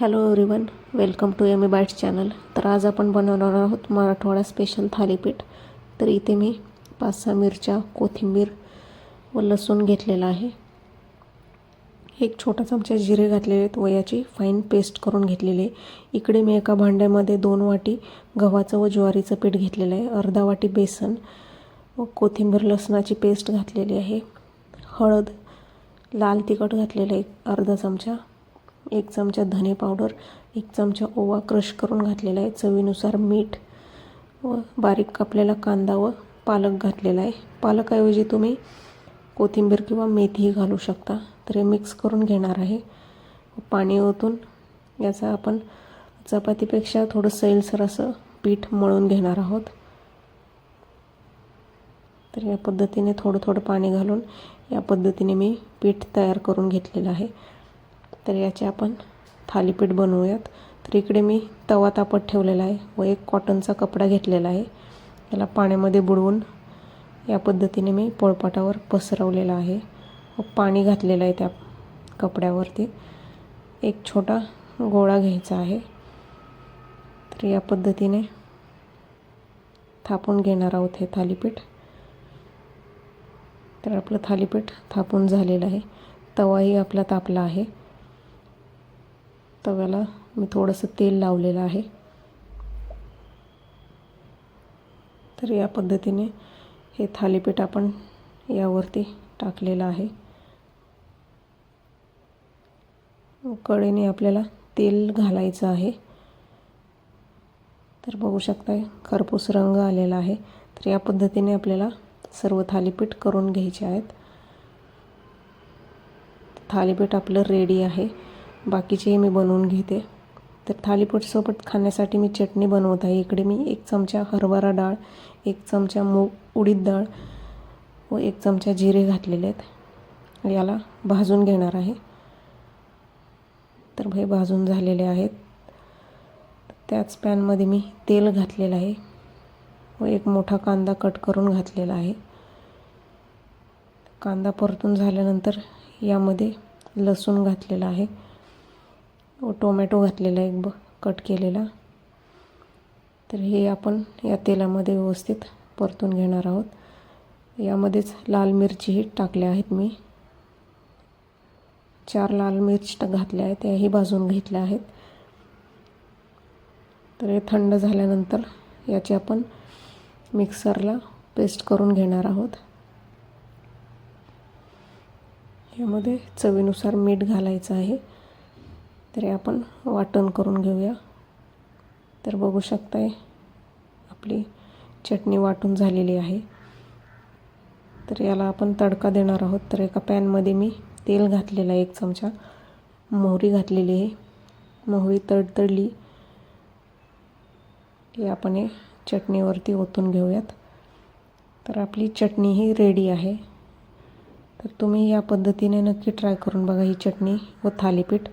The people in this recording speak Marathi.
Hello everyone welcome to M A bites channel तर आज आपण बनवणार आहोत मराठवाडा स्पेशल थालीपीठ. तर इथे मी पाच सहा मिरच्या कोथिंबीर व लसूण घेतलेला आहे. एक छोटा चमचा जिरे घातलेले आहेत व याची फाईन पेस्ट करून घेतलेली आहे. इकडे मी एका भांड्यामध्ये दोन वाटी गव्हाचं व ज्वारीचं पीठ घेतलेलं आहे. अर्धा वाटी बेसन व कोथिंबीर लसणाची पेस्ट घातलेली आहे. हळद लाल तिखट घातलेलं आहे अर्धा चमचा. एक चमचा धने पावडर एक चमचा ओवा क्रश करून घातलेला आहे. चवीनुसार मीठ व बारीक कापलेला कांदा व पालक घातलेला आहे. पालकऐवजी तुम्ही कोथिंबीर किंवा मेथीही घालू शकता. तर हे मिक्स करून घेणार आहे. पाणी ओतून याचा आपण चपातीपेक्षा थोडं सैलसर असं पीठ मळून घेणार आहोत. तर या पद्धतीने थोडं थोडं पाणी घालून या पद्धतीने मी पीठ तयार करून घेतलेलं आहे. तर याचे आपण थालीपीठ बनवूयात. तर इकडे मी तवा तापत ठेवलेला आहे व एक कॉटनचा कपडा घेतलेला आहे. याला पाण्यामध्ये बुडवून या पद्धतीने मी पोळपाटावर पसरवलेला आहे व पाणी घातलेलं आहे त्या कपड्यावरती. एक छोटा गोळा घ्यायचा आहे. तर या पद्धतीने थापून घेणार आहोत हे थालीपीठ. तर आपलं थालीपीठ थापून झालेलं आहे. तवाही आपला तापला आहे. तव्याला मी थोडंसं तेल लावलेलं आहे. तर या पद्धतीने हे थालीपीठ आपण यावरती टाकलेलं आहे. कडेने आपल्याला तेल घालायचं आहे. तर बघू शकताय खरपूस रंग आलेला आहे. तर या पद्धतीने आपल्याला सर्व थालीपीठ करून घ्यायचे आहेत. थालीपीठ आपलं रेडी आहे. बाकीचेही मी बनवून घेते. तर थालीपीठसोबत खाण्यासाठी मी चटणी बनवत आहे. इकडे मी एक चमचा हरभरा डाळ एक चमचा मूग उडीद डाळ व एक चमचा जिरे घातलेले आहेत. याला भाजून घेणार आहे. तर हे भाजून झालेले आहेत. त्याच पॅनमध्ये मी तेल घातलेलं आहे व एक मोठा कांदा कट करून घातलेला आहे. कांदा परतून झाल्यानंतर यामध्ये लसूण घातलेला आहे. टोमॅटो घातलेला एक ब कट केलेला. तर हे आपण या तेलामध्ये व्यवस्थित परतून घेणार आहोत. यामध्येच लाल मिरचीही टाकल्या आहेत मी. चार लाल मिरची घातल्या आहेत त्याही भाजून घेतल्या आहेत. तर हे थंड झाल्यानंतर याची आपण मिक्सरला पेस्ट करून घेणार आहोत. यामध्ये चवीनुसार मीठ घालायचं आहे. तरी आपण वाटण करून घेऊया. तर बघू शकताय आपली चटणी वाटून झालेली आहे. तर याला आपण तडका देणार आहोत. तर एका पॅनमध्ये मी तेल घातलेलं आहे एक चमचा. मोहरी घातलेली आहे. मोहरी तडतडली. की आपण हे चटणीवरती ओतून घेऊयात. तर आपली चटणी ही रेडी आहे. तर तुम्ही या पद्धतीने नक्की ट्राय करून बघा ही चटणी व थालीपीठ.